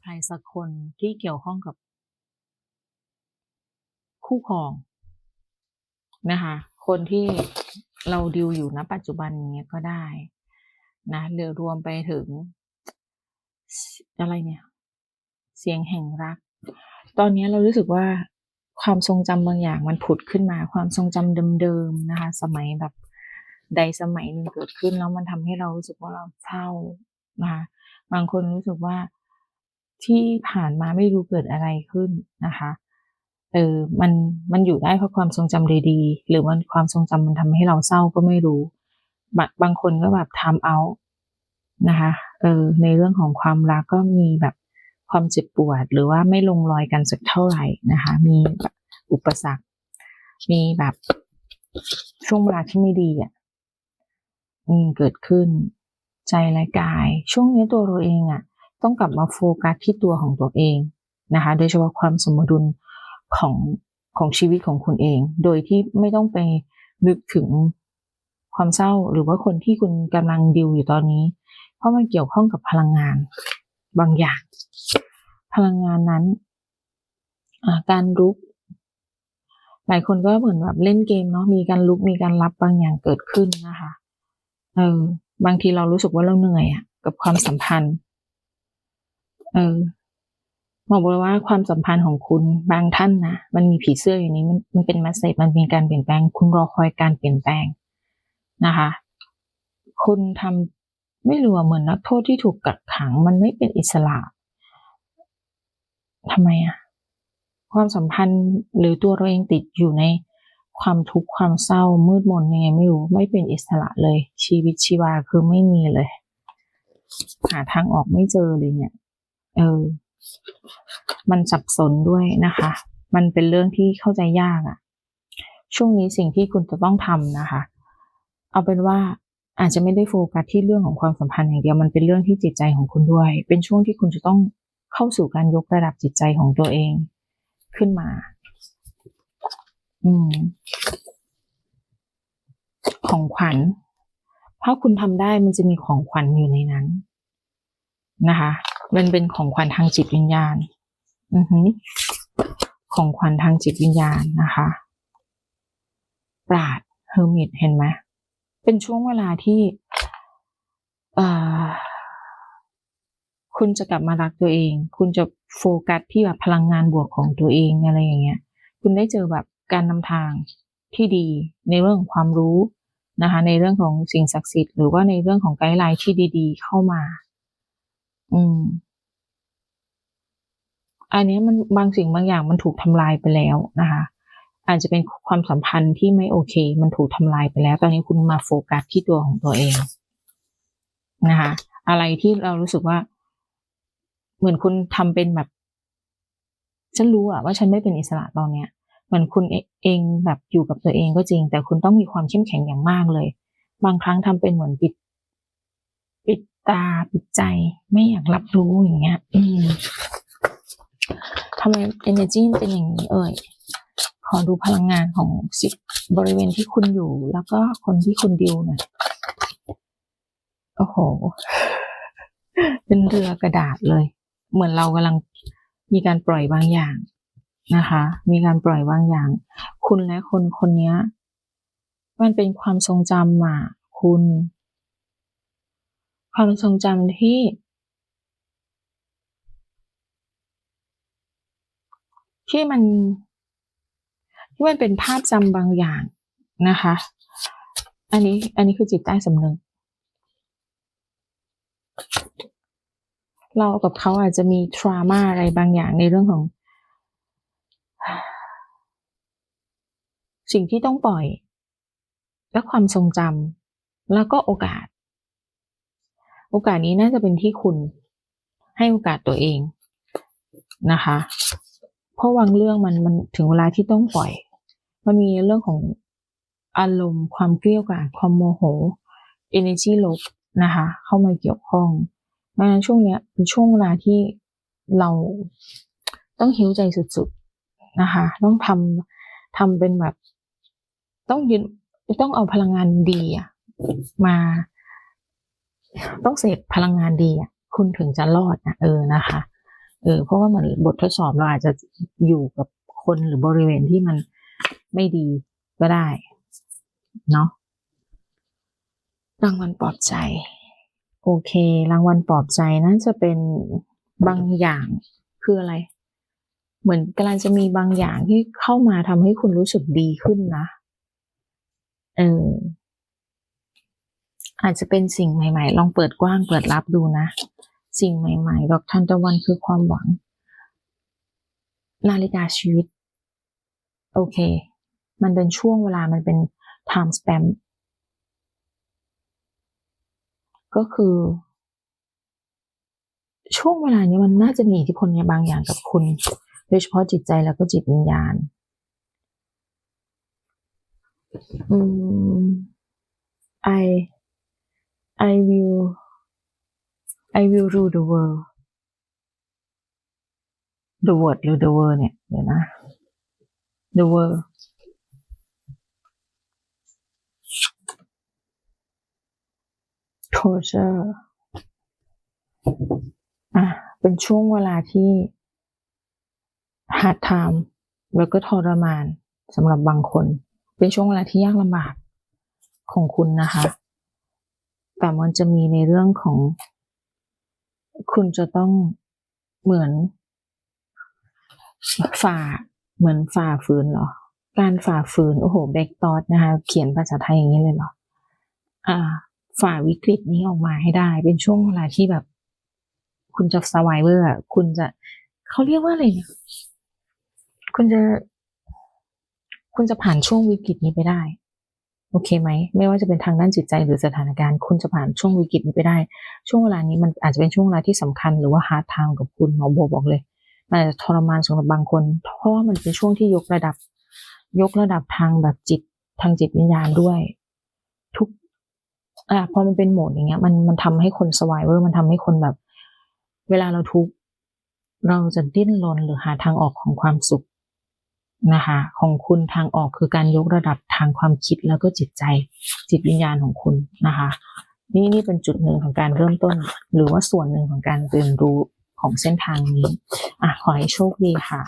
ใครสักคนที่เกี่ยวข้องกับ คู่ครองนะคะ คนที่เราดิวอยู่ณปัจจุบันเนี้ยก็ได้นะหรือรวมไปถึง อะไรเนี่ย เสียงแห่งรัก ตอนนี้เรารู้สึกว่าความทรงจำบางอย่างมันผุดขึ้นมา ความทรงจำเดิมๆนะคะ สมัยแบบใดสมัยหนึ่งเกิดขึ้นแล้วมันทำให้เรารู้สึกว่าเราเศร้านะคะบางคนรู้สึกว่า ที่ผ่านมาไม่รู้เกิดอะไรขึ้นนะคะเออมันมันอยู่ได้เพราะความทรงจำดีๆ หรือมันความทรงจำมันทำให้เราเศร้าก็ไม่รู้บางบางคนก็แบบทำเอานะคะเออในเรื่องของความรักก็มีแบบความเจ็บปวด หรือว่าไม่ลงรอยกันสักเท่าไหร่นะคะ มีแบบอุปสรรค มีแบบช่วงเวลาที่ไม่ดีอะอืมเกิดขึ้น ใจและกาย ช่วงนี้ตัวเราเองอะ ต้องกลับมาโฟกัสที่ตัวของตัวเองนะคะ โดยเฉพาะความสมดุลของของชีวิตของคุณเอง โดยที่ไม่ต้องไปนึกถึงความเศร้าหรือว่าคนที่คุณกำลังดิวอยู่ตอนนี้ เพราะมันเกี่ยวข้องกับพลังงานบางอย่าง พลังงานนั้นการลุก หลายคนก็เหมือนแบบเล่นเกมเนาะมีการลุกมีการรับบางอย่างเกิดขึ้นนะคะเออบางทีเรารู้สึกว่าเราเหนื่อยอะกับความสัมพันธ์ เออบอกเลยว่าความสัมพันธ์ของคุณบางท่านนะมันมีผีเสื้ออยู่นี้มันมันเป็นมาเสจมันมีการเปลี่ยนแปลง คุณรอคอยการเปลี่ยนแปลงนะคะ คุณทำไม่รู้เหมือนนักโทษที่ถูกกักขัง มันไม่เป็นอิสระทำไมอะความสัมพันธ์หรือตัวเราเองติดอยู่ในความทุกข์ความเศร้ามืดมนยังไงไม่รู้ไม่เป็นอิสระเลย ชีวิตชีวาคือไม่มีเลย หาทางออกไม่เจอเลยเนี่ย เออ มันสับสนด้วยนะคะ มันเป็นเรื่องที่เข้าใจยากอะช่วงนี้สิ่งที่คุณจะต้องทำนะคะ เอาเป็นว่าอาจจะไม่ได้โฟกัสที่เรื่องของความสัมพันธ์อย่างเดียว มันเป็นเรื่องที่จิตใจของคุณด้วย เป็นช่วงที่คุณจะต้องเข้าสู่การยกระดับจิตใจของตัวเองขึ้นมา อืม ของขวัญ ถ้าคุณทำได้มันจะมีของขวัญอยู่ในนั้น นะคะมันเป็นของขวัญทางจิตวิญญาณ อือฮึของขวัญทางจิตวิญญาณนะคะ ปราดเฮอร์มิตเห็นไหมเป็นช่วงเวลาที่คุณจะกลับมารักตัวเอง คุณจะโฟกัสที่แบบพลังงานบวกของตัวเองอะไรอย่างเงี้ย คุณได้เจอแบบการนำทางที่ดีในเรื่องของความรู้นะคะ ในเรื่องของสิ่งศักดิ์สิทธิ์หรือว่าในเรื่องของไกด์ไลน์ที่ดี ๆ เข้ามา อืม อันนี้มันบางสิ่งบางอย่างมันถูกทำลายไปแล้วนะคะ อาจจะเป็นความสัมพันธ์ที่ไม่โอเค มันถูกทำลายไปแล้ว ตอนนี้คุณมาโฟกัสที่ตัวของตัวเองนะคะ อะไรที่เรารู้สึกว่า เหมือนคุณทำเป็นแบบ ฉันรู้อะว่าฉันไม่เป็นอิสระตอนเนี้ยเหมือนคุณเองแบบอยู่กับตัวเองก็จริง แต่คุณต้องมีความเข้มแข็งอย่างมากเลย บางครั้งทำเป็นเหมือนปิด ตาปิดใจไม่อยากรับรู้อย่างเงี้ย อืมทำไม energy เป็นอย่างนี้เอ่ย ขอดูพลังงานของสิบริเวณที่คุณอยู่ แล้วก็คนที่คุณดิวหน่อยโอ้โห เป็นเรือกระดาษเลย เหมือนเรากำลังมีการปล่อยบางอย่างนะคะ มีการปล่อยบางอย่าง คุณและคนคนนี้มันเป็นความทรงจำอะคุณ ความทรงจำที่ ที่มันที่มันเป็นภาพจำบางอย่างนะคะ อันนี้อันนี้คือจิตใต้สำนึกเรากับเขาอาจจะมีทรามาอะไรบางอย่างในเรื่องของ สิ่งที่ต้องปล่อย และความทรงจำแล้วก็โอกาส โอกาสนี้น่าจะเป็นที่คุณให้โอกาสตัวเองนะคะ เพราะวางเรื่องมันมันถึงเวลาที่ต้องปล่อย มันมีเรื่องของอารมณ์ความเกลี้ยกล่อมความโมโห energy ลบนะคะ เข้ามาเกี่ยวข้องดังนั้นช่วงเนี้ยเป็นช่วงเวลาที่เราต้องหิวใจสุดๆนะคะ ต้องทำทำเป็นแบบ ต้องยืนต้องเอาพลังงานดีอะมา ต้องเสพพลังงานดีอะคุณถึงจะรอดนะเออนะคะ เออเพราะว่าเหมือนบททดสอบเราอาจจะอยู่กับคนหรือบริเวณที่มันไม่ดีก็ได้ เนาะรางวัลปลอบใจ โอเค รางวัลปลอบใจน่าจะเป็นบางอย่างคืออะไร เหมือนกำลังจะมีบางอย่างที่เข้ามาทำให้คุณรู้สึกดีขึ้นนะ เออ อาจจะเป็นสิ่งใหม่ ๆ ลองเปิดกว้างเปิดรับดูนะ สิ่งใหม่ๆ ดอกทานตะวันคือความหวัง นาฬิกาชีวิต โอเค มันเป็นช่วงเวลามันเป็น time stamp ก็คือ ช่วงเวลานี้มันน่าจะมีอิทธิพลในบางอย่างกับคุณ โดยเฉพาะจิตใจแล้วก็จิตวิญญาณ อืม I I will I will rule the world the world หรือ the world เนี่ย เดี๋ยวนะ the world torture อะ เป็นช่วงเวลาที่ hard time แล้วก็ทรมานสำหรับบางคน เป็นช่วงเวลาที่ยากลำบากของคุณนะคะ แต่มันจะมีในเรื่องของ คุณจะต้องเหมือน ฝ่าเหมือนฝ่าฝืนเหรอ การฝ่าฝืน โอ้โหเบกตอดนะคะ เขียนภาษาไทยอย่างนี้เลยเหรอ อ่า ฝ่าวิกฤตนี้ออกมาให้ได้ เป็นช่วงเวลาที่แบบ คุณจะสวายเวอร์คุณจะเขาเรียกว่าอะไรคุณจะ คุณจะผ่านช่วงวิกฤตนี้ไปได้ โอเคไหม ไม่ว่าจะเป็นทางด้านจิตใจหรือสถานการณ์ คุณจะผ่านช่วงวิกฤตนี้ไปได้ ช่วงเวลานี้มันอาจจะเป็นช่วงเวลาที่สำคัญหรือว่าฮาร์ดไทม์กับคุณหมอโบบอกเลยมันอาจจะทรมานสำหรับบางคน เพราะว่ามันเป็นช่วงที่ยกระดับ ยกระดับทางแบบจิตทางจิตวิญญาณด้วย ทุกอ่าพอมันเป็นโหมดอย่างเงี้ย มันมันทำให้คนสวายเวอร์มันทำให้คนแบบ เวลาเราทุกข์เราจะดิ้นรนหรือหาทางออกของความสุข นะคะของคุณทางออกคือการยกระดับทางความคิดแล้วก็จิตใจจิตวิญญาณของคุณนะคะนี่นี่เป็นจุดหนึ่งของการเริ่มต้น หรือว่าส่วนหนึ่งของการเรียนรู้ของเส้นทางนี้อะขอให้โชคดีค่ะ